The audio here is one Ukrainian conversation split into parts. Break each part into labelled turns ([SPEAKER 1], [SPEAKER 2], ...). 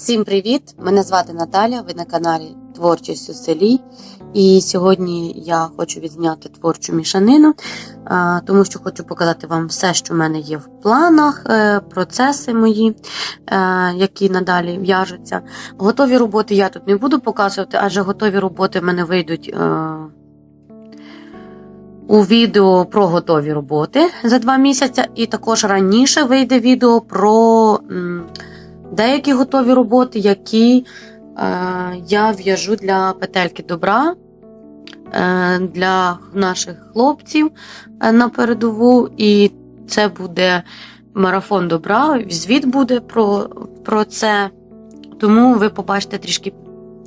[SPEAKER 1] Всім привіт! Мене звати Наталя, ви на каналі Творчість у селі. І сьогодні я хочу відзняти творчу мішанину, тому що хочу показати вам все, що в мене є в планах, е, процеси мої, е, які надалі в'яжуться. Готові роботи я тут не буду показувати, адже готові роботи в мене вийдуть. е, У відео про готові роботи за два місяці, і також раніше вийде відео про деякі готові роботи, які е, я в'яжу для петельки добра, е, для наших хлопців е, на передову. І це буде марафон добра. Звіт буде про, про це. Тому ви побачите трішки,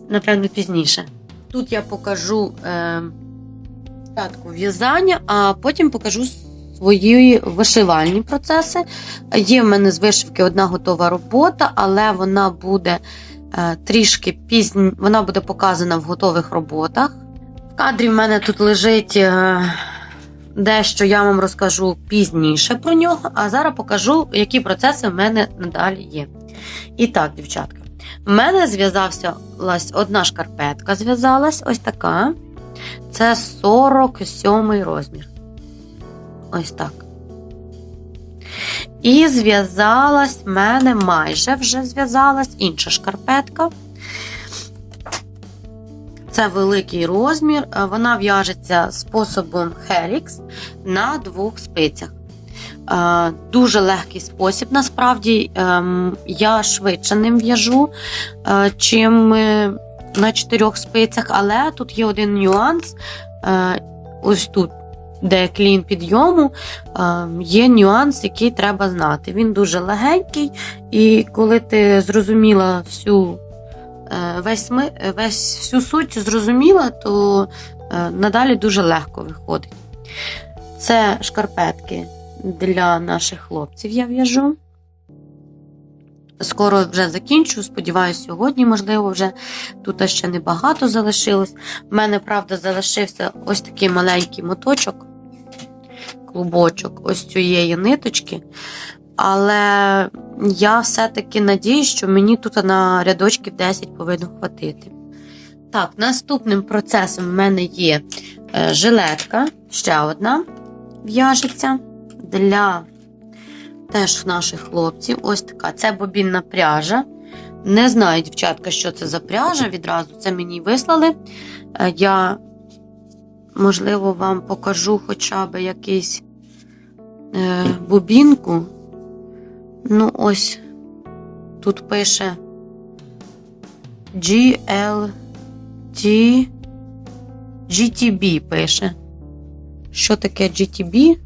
[SPEAKER 1] напевно, пізніше. Тут я покажу е, в'язання, а потім покажу свої вишивальні процеси. Є в мене з вишивки одна готова робота, але вона буде е, трішки пізні, вона буде показана в готових роботах. В кадрі в мене тут лежить е, дещо, я вам розкажу пізніше про нього, а зараз покажу, які процеси в мене надалі є. І так, дівчатка, в мене зв'язався одна шкарпетка, зв'язалась ось така. Це 47 розмір. Ось так. І зв'язалась в мене майже вже зв'язалась інша шкарпетка. Це великий розмір. е, Вона в'яжеться способом Helix на двох спицях. Е, Дуже легкий спосіб, насправді, Ем, я швидше ним в'яжу, е, чим на чотирьох спицях, але тут є один нюанс. Ось тут де клін підйому, є нюанс, який треба знати. Він дуже легенький, і коли ти зрозуміла всю е, весь, е, весь всю суть зрозуміла, то е, надалі дуже легко виходить. Це шкарпетки для наших хлопців я в'яжу. Скоро вже закінчу. Сподіваюся, сьогодні, можливо, вже тут ще небагато залишилось. У мене, правда, залишився ось такий маленький моточок, клубочок ось цієї ниточки. Але я все-таки надіюсь, що мені тут на рядочків 10 повинно хватити. Так, наступним процесом в мене є е, жилетка, ще одна в'яжеться для теж наших хлопців. Ось така. Це бобінна пряжа. Не знаю, дівчатка, що це за пряжа. Відразу це мені вислали. Е, Я, можливо, вам покажу хоча б якийсь е, бобінку. Ну, ось тут пише GLT GTB пише. Що таке GTB?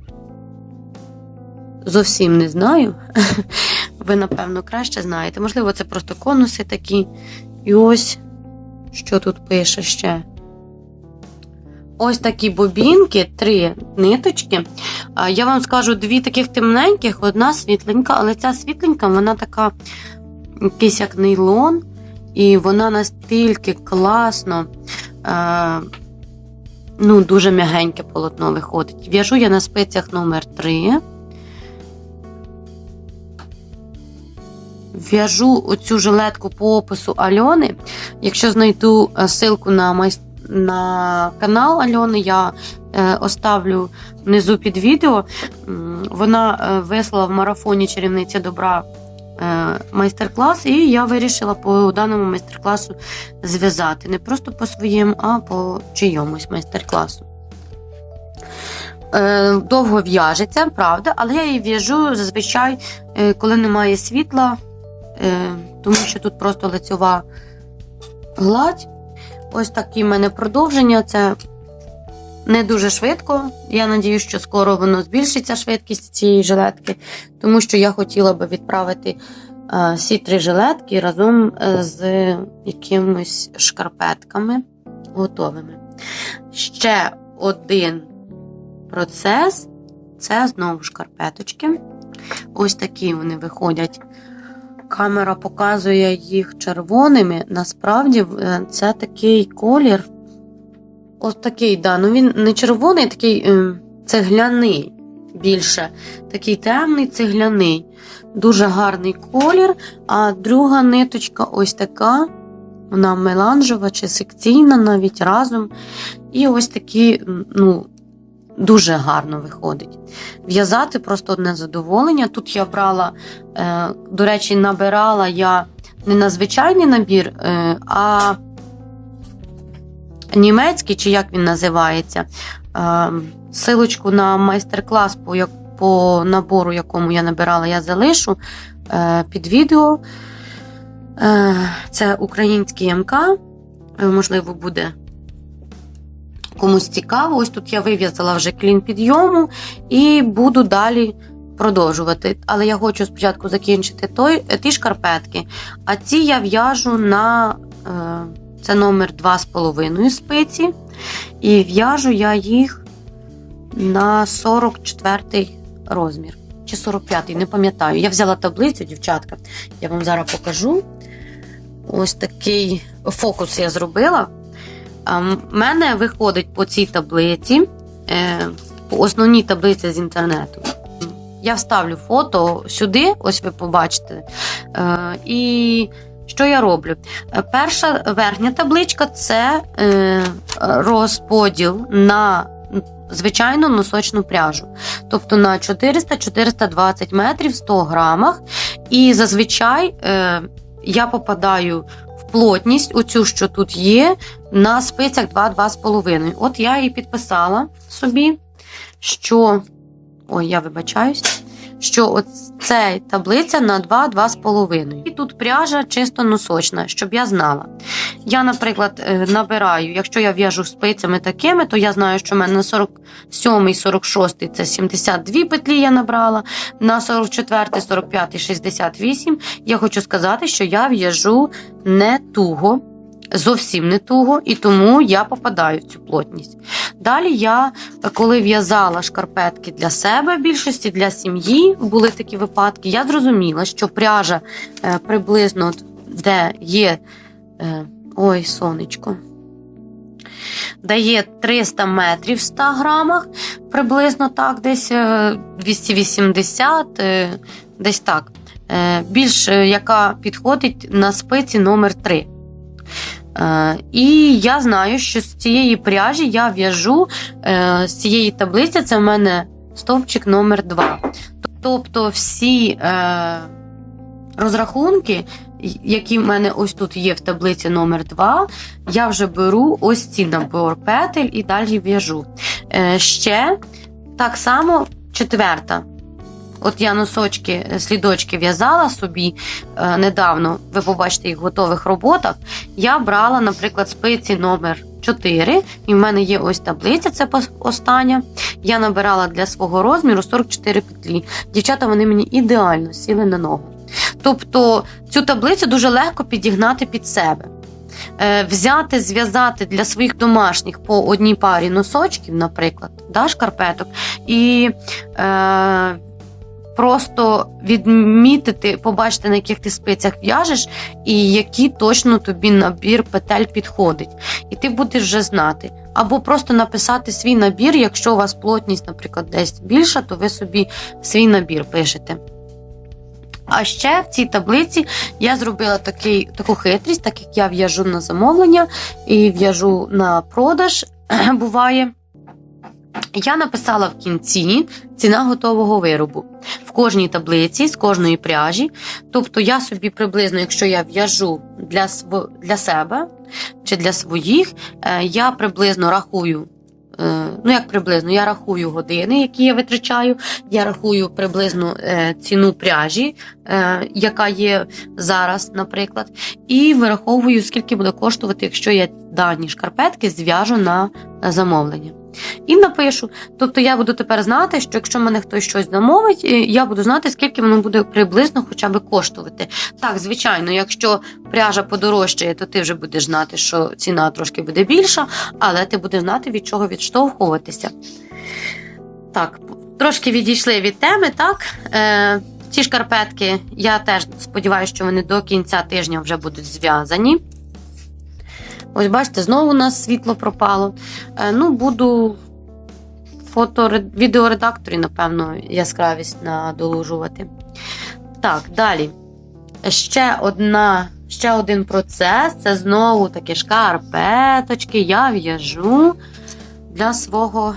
[SPEAKER 1] Зовсім не знаю. Ви, напевно, краще знаєте. Можливо, це просто конуси такі. І ось що тут пише ще. Ось такі бобінки, три ниточки. Я вам скажу дві таких темненьких, одна світленька, але ця світленька, вона така, якийсь як нейлон, і вона настільки класно, е, ну, дуже м'ягеньке полотно виходить. В'яжу я на спицях номер 3 В'яжу оцю жилетку по опису Альони. Якщо знайду е, ссылку на майс... на канал Альони, я е, оставлю внизу під відео. Вона е, вислала в марафоні чарівниця добра е, майстер-клас, і я вирішила по даному майстер-класу зв'язати. Не просто по своєму, а по чийомусь майстер-класу. Довго в'яжеться, правда, але я її в'яжу зазвичай, коли немає світла, тому що тут просто лицьова гладь. Ось такі в мене продовження. Це не дуже швидко. Я надію, що скоро воно збільшиться швидкість цієї жилетки, тому що я хотіла би відправити е, всі три жилетки разом е, з якимись шкарпетками готовими. Ще один процес це знову шкарпеточки. Ось такі вони виходять. Камера показує їх червоними. Насправді е, це такий колір. Ось такий, да. Ну він не червоний, такий е, цегляний. більше такий темний цегляний, дуже гарний колір. А друга ниточка ось така. Вона меланжева чи секційна навіть разом. І ось такі, ну, дуже гарно виходить. В'язати просто одне задоволення. Тут я брала, е, до речі, набирала я не на звичайний набір, е, а німецький, чи як він називається. Е, силочку на майстер-клас по, по набору, якому я набирала, я залишу під відео. Це український МК. Можливо, буде комусь цікаво. Ось тут я вив'язала вже клін підйому і буду далі продовжувати. Але я хочу спочатку закінчити той, е, ті шкарпетки. А ці я в'яжу на е, це номер 2,5 спиці. І в'яжу я їх на 44 розмір. Чи 45-й, не пам'ятаю. Я взяла таблицю, дівчатка. Я вам зараз покажу. Ось такий фокус я зробила. У мене виходить по цій таблиці, е, по основній таблиці з інтернету. Я вставлю фото сюди, ось ви побачите. Е, І що я роблю? Е, Перша верхня табличка це розподіл на звичайну носочну пряжу. Тобто на 400-420 метрів 100 грамах. І зазвичай я попадаю в плотність, оцю, що тут є, на спицях 2-2,5. От я і підписала собі, що. Ой, я вибачаюсь, що ця таблиця на 2-2,5. І тут пряжа чисто носочна, щоб я знала. Я, наприклад, е, набираю, якщо я в'яжу спицями такими, то я знаю, що в мене на 47 46 це 72 петлі я набрала, на 44 45 68 я хочу сказати, що я в'яжу не туго, зовсім не туго, і тому я попадаю в цю плотність. Далі я, коли в'язала шкарпетки для себе, більшості для сім'ї, були такі випадки, я зрозуміла, що пряжа е, приблизно де є. Е, ой, сонечко. Дає 300 метрів в 100 грамах, приблизно так, десь е, 280, е, десь так. Е, Більш е, яка підходить на спиці номер 3. Е, І я знаю, що з цієї пряжі я в'яжу е, з цієї таблиці, це в мене стовпчик номер 2. Тобто всі е, розрахунки, які в мене ось тут є в таблиці номер 2, я вже беру ось ці набор петель і далі в'яжу. Ще так само четверта. От я носочки, слідочки в'язала собі е, недавно, ви побачите їх в готових роботах. Я брала, наприклад, спиці номер 4, і в мене є ось таблиця, це остання. Я набирала для свого розміру 44 петлі. Дівчата вони мені ідеально сіли на ногу. Тобто цю таблицю дуже легко підігнати під себе. Е, Взяти, зв'язати для своїх домашніх по одній парі носочків, наприклад, да, шкарпеток, і е, просто відмітити, побачити, на яких ти спицях в'яжеш, і який точно тобі набір петель підходить. І ти будеш вже знати. Або просто написати свій набір, якщо у вас плотність, наприклад, десь більша, то ви собі свій набір пишете. А ще в цій таблиці я зробила такий, таку хитрість, так як я в'яжу на замовлення і в'яжу на продаж, буває. Я написала в кінці ціна готового виробу кожній таблиці з кожної пряжі. Тобто я собі приблизно, якщо я в'яжу для, для себе чи для своїх, е, я приблизно рахую. е, Ну, як приблизно, я рахую години, які я витрачаю, я рахую приблизно е, ціну пряжі, яка є зараз, наприклад, і вираховую, скільки буде коштувати, якщо я дані шкарпетки зв'яжу на замовлення. І напишу. Тобто я буду тепер знати, що якщо мене хтось щось замовить, е, я буду знати, скільки воно буде приблизно хоча б коштувати. Так, звичайно, якщо пряжа подорожчає, то ти вже будеш знати, що ціна трошки буде більша, але ти будеш знати, від чого відштовхуватися. Так, трошки відійшли від теми, так. Е, ці шкарпетки, я теж сподіваюся, що вони до кінця тижня вже будуть зв'язані. Ось, бачите, знову у нас світло пропало. Е, ну, буду фото відеоредакторі, напевно, яскравість надолужувати. Так, далі. Ще одна, ще один процес це знову такі шкарпеточки. Я в'яжу для свого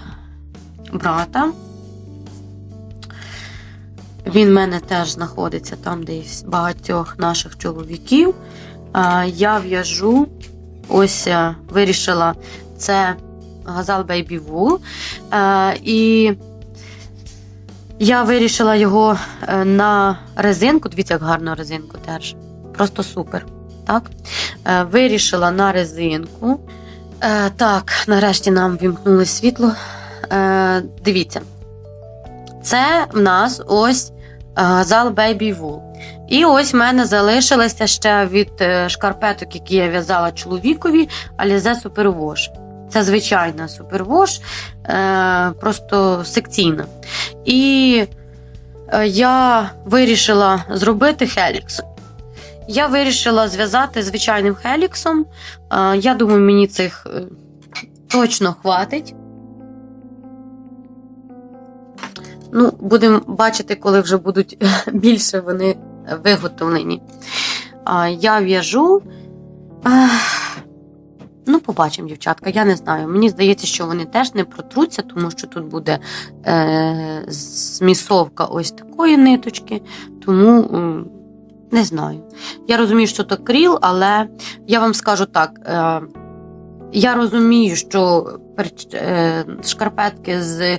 [SPEAKER 1] брата. Він в мене теж знаходиться там, де і багатьох наших чоловіків. Я в'яжу, ось е, вирішила, це Газал Baby Wool. Е, І я вирішила його е, на резинку. Дивіться, як гарно резинку теж. Просто супер. Так? Вирішила на резинку. Так, нарешті нам вімкнули світло. Дивіться. Це в нас ось Газал Wool. І ось в мене залишилося ще від е, шкарпеток, які я в'язала чоловікові, Alize Superwash. Це звичайна супервош, просто секційна. І е, я вирішила зробити хелікс. Я вирішила зв'язати звичайним хеліксом. Е, я думаю, мені цих точно хватить. Ну, будемо бачити, коли вже будуть більше вони виготовлені. Я в'яжу. Ну, побачимо, дівчатка. Я не знаю. Мені здається, що вони теж не протруться, тому що тут буде е, змісовка ось такої ниточки. Тому м, не знаю. Я розумію, що то кріл, але я вам скажу так. Е, я розумію, що е, шкарпетки з е,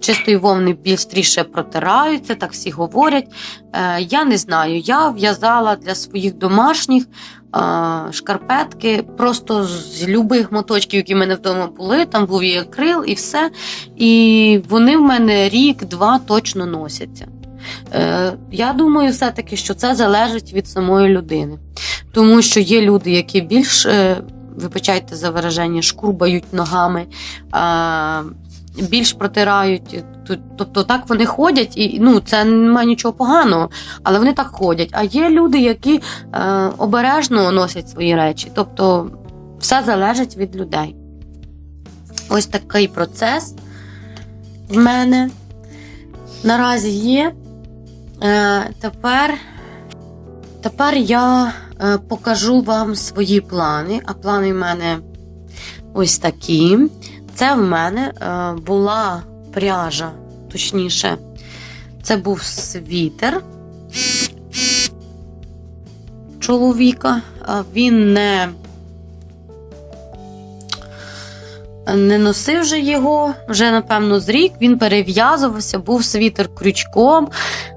[SPEAKER 1] чистої вовни більштріше протираються, так всі говорять. Е, Я не знаю. Я в'язала для своїх домашніх е, шкарпетки просто з любих моточків, які в мене вдома були. Там був і акрил, і все. І вони в мене рік-два точно носяться. Е, Я думаю, все-таки, що це залежить від самої людини. Тому що є люди, які більш, е, вибачайте за вираження, шкурбають ногами, більш протирають. Тобто так вони ходять, і ну, це немає нічого поганого, але вони так ходять. А є люди, які е, обережно носять свої речі. Тобто все залежить від людей. Ось такий процес в мене наразі є. Е, тепер, тепер я е, покажу вам свої плани. А плани в мене ось такі. Це в мене е, була пряжа, точніше, це був світер чоловіка. Е, Він не, не носив вже його, вже, напевно, з рік. Він перев'язувався, був світер крючком.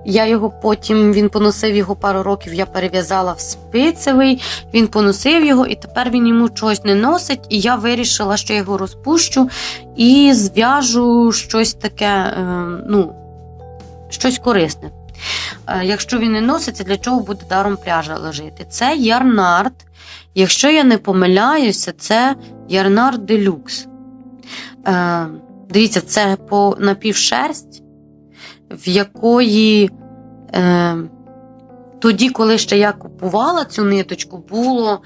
[SPEAKER 1] Я його потім він поносив його пару років, я перев'язала в спицевий, він поносив його, і тепер він йому чогось не носить. І я вирішила, що я його розпущу і зв'яжу щось таке, е, ну, щось корисне. Е, Якщо він не носиться, для чого буде даром пряжа лежати? Це ярнард. Якщо я не помиляюся, це ярнард делюкс. Е, Дивіться, це по напівшерсть, в якої е, тоді, коли ще я купувала цю ниточку, було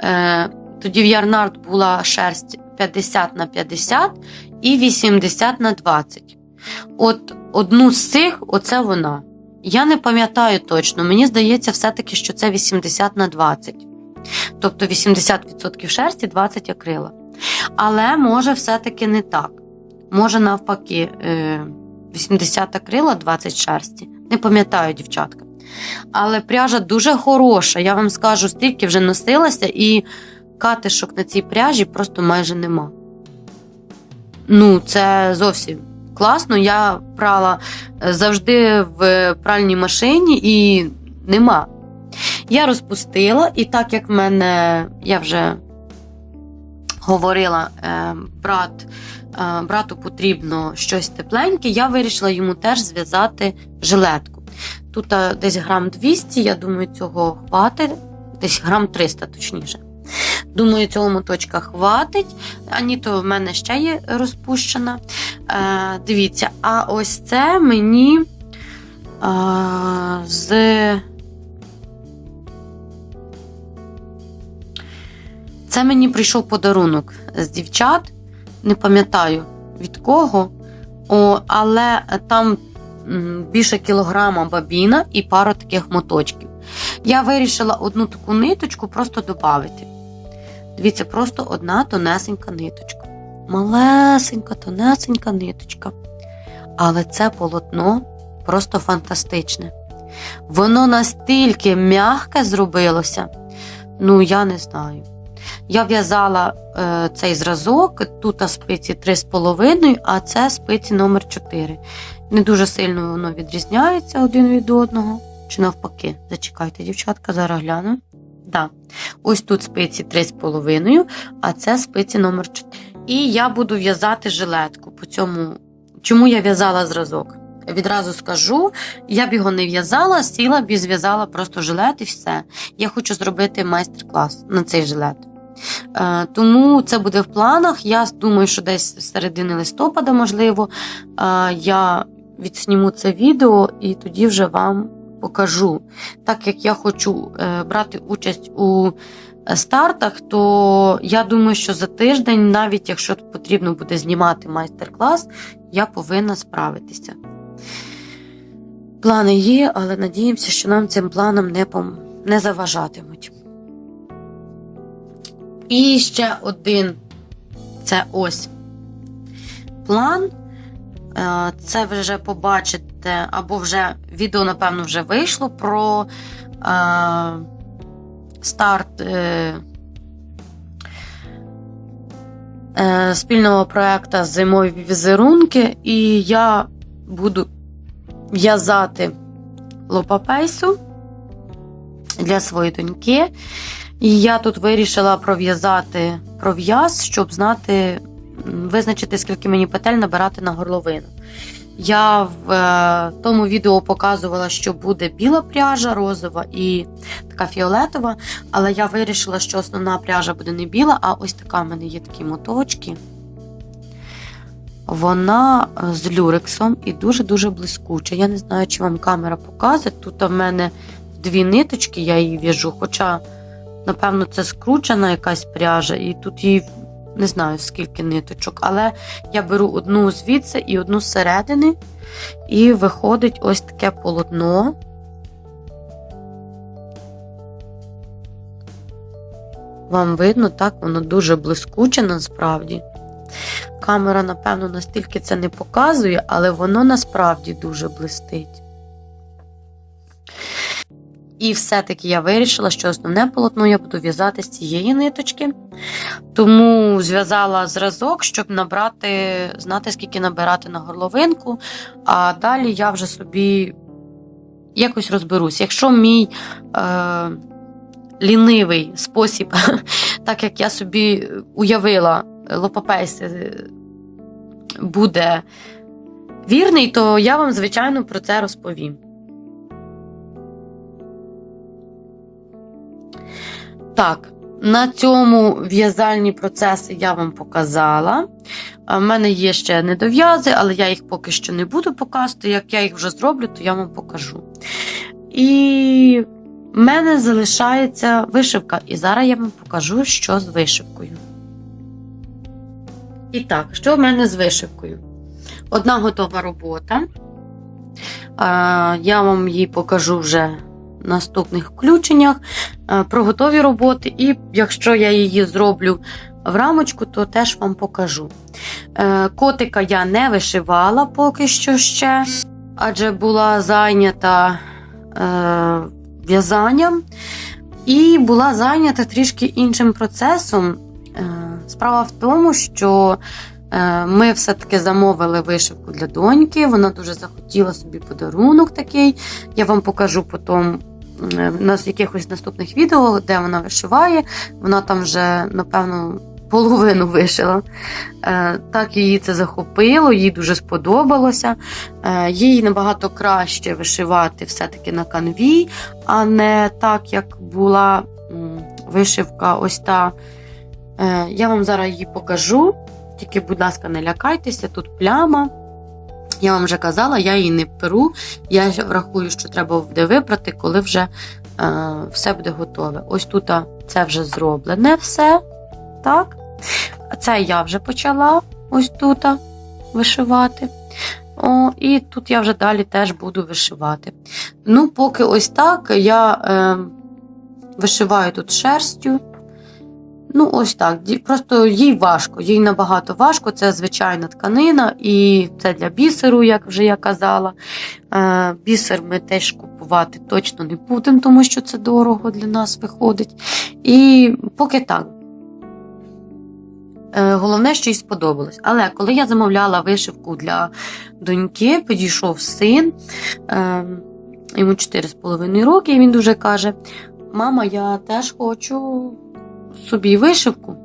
[SPEAKER 1] е, тоді в ярнард була шерсть 50 на 50 і 80 на 20. От одну з цих, оце вона. Я не пам'ятаю точно, мені здається, все-таки, що це 80 на 20. Тобто 80% шерсті, 20 акрила. Але може все-таки не так. Може, навпаки, е, 80 акрила, 20 шерсті. Не пам'ятаю, дівчатка. Але пряжа дуже хороша. Я вам скажу, стільки вже носилася, і катишок на цій пряжі просто майже нема. Ну, це зовсім класно. Я прала е, завжди в пральній машині і нема. Я розпустила, і так як в мене, я вже говорила, е, брат, е, брату потрібно щось тепленьке, я вирішила йому теж зв'язати жилетку. Тут е, десь грам 200, я думаю, цього хватить, десь грам 300 точніше. Думаю, цього моточка хватить. Ані то в мене ще є розпущена. Е, дивіться, а ось це мені е, з. Це мені прийшов подарунок з дівчат. Не пам'ятаю від кого. О, але там більше кілограма бабіна і пара таких моточків. Я вирішила одну таку ниточку просто додати. Дивіться, просто одна тонесенька ниточка. Малесенька, тонесенька ниточка. Але це полотно просто фантастичне. Воно настільки м'яке зробилося, ну я не знаю. Я в'язала е, цей зразок, тут спиці 3,5, а це спиці номер 4. Не дуже сильно воно відрізняється один від одного. Чи навпаки, зачекайте, дівчатка, зараз гляну. Да. Ось тут спиці 3,5, а це спиці номер 4. І я буду в'язати жилетку. По цьому, чому я в'язала зразок? Відразу скажу, я б його не в'язала, сіла б і зв'язала просто жилет і все. Я хочу зробити майстер-клас на цей жилет. Е, тому це буде в планах. Я думаю, що десь з середини листопада, можливо, е, я відсніму це відео і тоді вже вам покажу. Так як я хочу е, брати участь у стартах, то я думаю, що за тиждень, навіть якщо потрібно буде знімати майстер-клас, я повинна справитися. Плани є, але надіємося, що нам цим планам не, пом... не заважатимуть. І ще один. Це ось план. Е, Це ви вже побачите, або вже відео, напевно, вже вийшло про е, старт е, е, спільного проєкту Зимові візерунки, і я буду в'язати лопапейсу для своєї доньки. І я тут вирішила пров'язати пров'яз, щоб знати, визначити, скільки мені петель набирати на горловину. Я в е, тому відео показувала, що буде біла пряжа, розова і така фіолетова, але я вирішила, що основна пряжа буде не біла, а ось така в мене є такі моточки. Вона е, з люрексом і дуже-дуже блискуча. Я не знаю, чи вам камера показує. Тут в мене дві ниточки, я її в'яжу, хоча, напевно, це скручена якась пряжа, і тут її не знаю скільки ниточок, але я беру одну звідси і одну зсередини, і виходить ось таке полотно. Вам видно, так, воно дуже блискуче насправді. Камера, напевно, настільки це не показує, але воно насправді дуже блистить. І все-таки я вирішила, що основне полотно я буду в'язати з цієї ниточки. Тому зв'язала зразок, щоб набрати, знати, скільки набирати на горловинку. А далі я вже собі якось розберусь. Якщо мій е, лінивий спосіб, так як я собі уявила, лопапейси буде вірний, то я вам, звичайно, про це розповім. Так, на цьому в'язальні процеси я вам показала. У мене є ще недов'язи, але я їх поки що не буду показувати. Як я їх вже зроблю, то я вам покажу. І в мене залишається вишивка. І зараз я вам покажу, що з вишивкою. І так, що в мене з вишивкою? Одна готова робота. Я вам її покажу вже наступних включеннях про готові роботи. І якщо я її зроблю в рамочку, то теж вам покажу. Е, Котика я не вишивала поки що ще, адже була зайнята е, в'язанням і була зайнята трішки іншим процесом. Е, Справа в тому, що ми все-таки замовили вишивку для доньки. Вона дуже захотіла собі подарунок такий. Я вам покажу потім на якихось наступних відео, де вона вишиває. Вона там вже, напевно, половину вишила. Так її це захопило, їй дуже сподобалося. Їй набагато краще вишивати все-таки на канві, а не так, як була вишивка ось та. Я вам зараз її покажу. Тільки, будь ласка, не лякайтеся, тут пляма. Я вам вже казала, я її не перу. Я врахую, що треба буде вибрати, коли вже е, все буде готове. Ось тут це вже зроблене все. Так? Це я вже почала ось тут вишивати. О, і тут я вже далі теж буду вишивати. Ну, поки ось так я е, вишиваю тут шерстю. Ну, ось так. Просто їй важко, їй набагато важко. Це звичайна тканина, і це для бісеру, як вже я казала. Е, бісер ми теж купувати точно не будемо, тому що це дорого для нас виходить. І поки так. Е, Головне, що їй сподобалось. Але коли я замовляла вишивку для доньки, підійшов син, е, йому 4,5 роки, і він дуже каже: Мама, я теж хочу собі вишивку.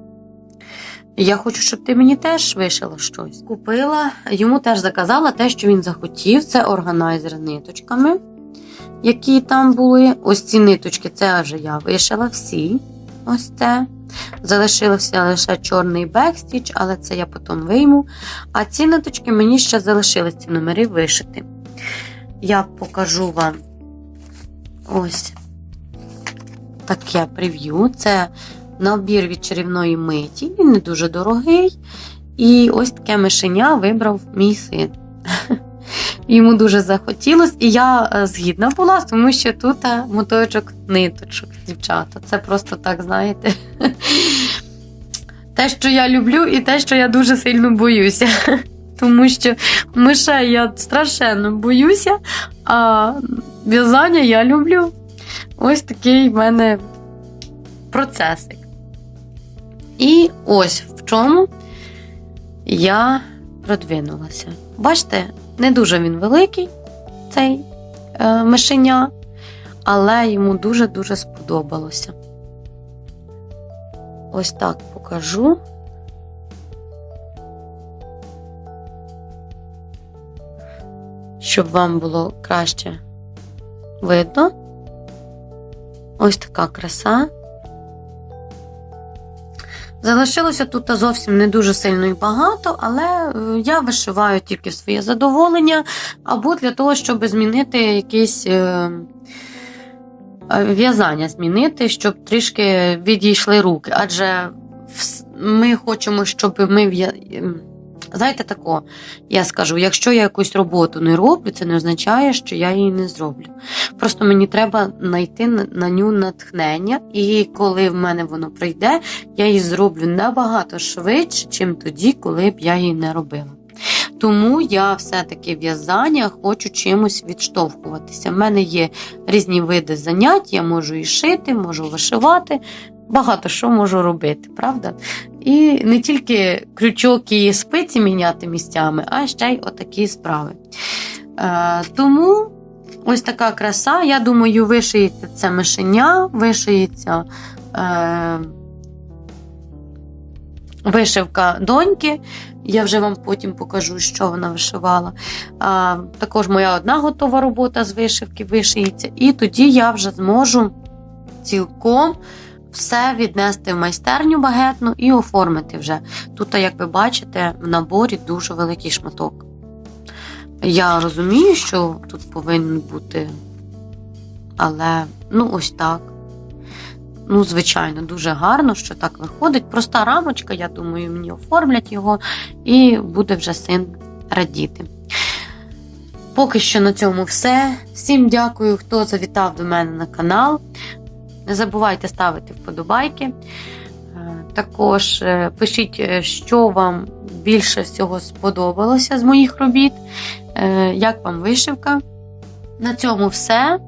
[SPEAKER 1] Я хочу, щоб ти мені теж вишила щось. Купила, йому теж заказала те, що він захотів. Це органайзер ниточками, які там були. Ось ці ниточки, це вже я вишила всі. Ось це. Залишився лише чорний бекстіч, але це я потім вийму. А ці ниточки мені ще залишились ці номери вишити. Я покажу вам ось таке прев'ю. Це набір від чарівної миті. Він не дуже дорогий. І ось таке мишеня вибрав мій син. Йому дуже захотілося, і я е, згідна була, тому що тут е, моточок ниточок, дівчата. Це просто так, знаєте. Те, що я люблю, і те, що я дуже сильно боюся. Тому що мишей я страшенно боюся, а в'язання я люблю. Ось такий в мене процесик. І ось в чому я продвинулася. Бачите, не дуже він великий, цей е, мишеня, але йому дуже-дуже сподобалося. Ось так покажу. Щоб вам було краще видно. Ось така краса. Залишилося тут зовсім не дуже сильно і багато, але е, я вишиваю тільки своє задоволення, або для того, щоб змінити якісь е, е, в'язання, змінити, щоб трішки відійшли руки. Адже ми хочемо, щоб ми в'я... Знаєте, тако, я скажу, якщо я якусь роботу не роблю, це не означає, що я її не зроблю. Просто мені треба знайти на- ню натхнення, і коли в мене воно прийде, я її зроблю набагато швидше, чим тоді, коли б я її не робила. Тому я все-таки в'язання хочу чимось відштовхуватися. В мене є різні види занять, я можу і шити, можу вишивати, багато що можу робити, правда? І не тільки крючок і спиці міняти місцями, а ще й отакі справи. Е, тому ось така краса. Я думаю, вишиється це мишеня, вишиється е, вишивка доньки. Я вже вам потім покажу, що вона вишивала. А, також моя одна готова робота з вишивки вишиється. І тоді я вже зможу цілком все віднести в майстерню багетну і оформити вже. Тут, як ви бачите, в наборі дуже великий шматок. Я розумію, що тут повинен бути, але ну ось так. Ну, звичайно, дуже гарно, що так виходить. Проста рамочка, я думаю, мені оформлять його, і буде вже син радіти. Поки що на цьому все. Всім дякую, хто завітав до мене на канал. Не забувайте ставити вподобайки. Е, Також е, пишіть, е, що вам більше всього сподобалося з моїх робіт, як вам вишивка. На цьому все.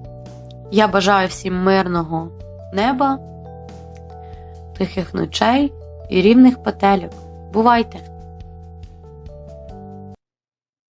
[SPEAKER 1] Я бажаю всім мирного неба, тихих ночей і рівних петельок. Бувайте!